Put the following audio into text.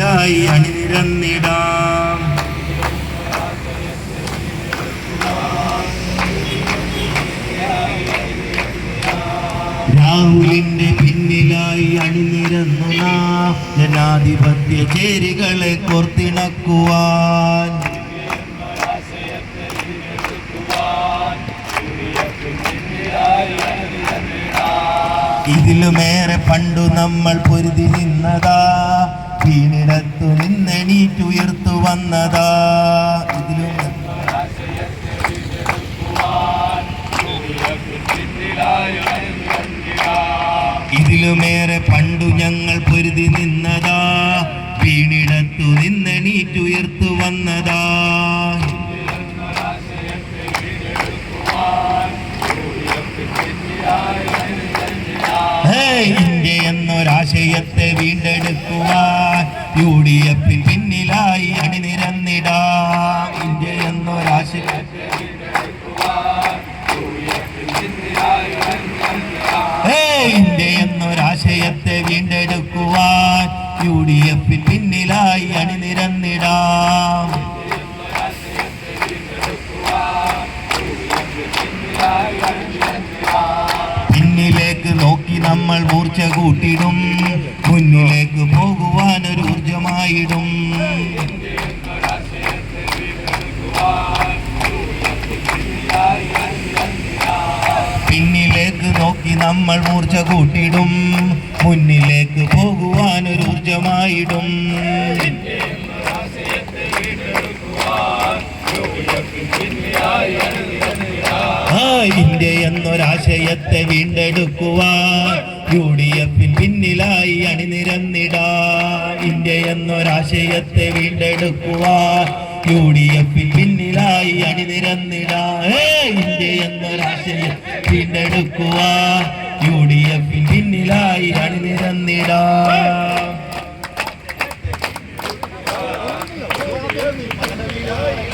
ായി അണിനിരന്നിടാം. രാഹുലിന്റെ പിന്നിലായി അണിനിരന്നു നാം. ജനാധിപത്യ ചേരികളെ കോർത്തിണക്കുവാൻ. ഇതിലുമേറെ പണ്ടു നമ്മൾ പൊരുതി നിന്നതാ. വീണിടത്തു നിന്നെണീറ്റുയർത്തു വന്നതാ. ഇതിലും ഇതിലുമേറെ പണ്ടു ഞങ്ങൾ പൊരുതി നിന്നതാ. വീണിടത്തു നിന്നെണീറ്റുയർത്തു വന്നതാ. ഇന്ത്യ എന്നൊരാശയത്തെ വീണ്ടെടുക്കുവാൻ യു ഡി എഫിൽ പിന്നിലായി അണിനിരന്നിടാം ഇന്ത്യ എന്നൊരാശയത്തെ ഹേയ്, ഇന്ത്യ എന്നൊരാശയത്തെ വീണ്ടെടുക്കുവാൻ യു ഡി എഫിൽ പിന്നിലായി അണിനിരന്നിടാം നമ്മൾ മൂർച്ച കൂട്ടിടും. മുന്നിലേക്ക് പോകുവാൻ ഒരു ഊർജമായിടും പിന്നിലേക്ക് നോക്കി നമ്മൾ മൂർച്ച കൂട്ടിടും. മുന്നിലേക്ക് പോകുവാൻ ഒരു ഊർജമായിടും ഇന്ത്യ എന്നൊരാശയത്തെ വീണ്ടെടുക്കുവാൻ യു ഡി എഫിൽ പിന്നിലായി അണിനിരന്നിടാ. ഇന്ത്യ എന്നൊരാശയത്തെ വീണ്ടെടുക്കുവാൻ യു ഡി എഫിൽ പിന്നിലായി അണിനിരന്നിടാ. ഇന്ത്യ എന്നൊരാശയം വീണ്ടെടുക്കുവാൻ യു ഡി എഫിൽ പിന്നിലായി അണിനിരന്നിടാ.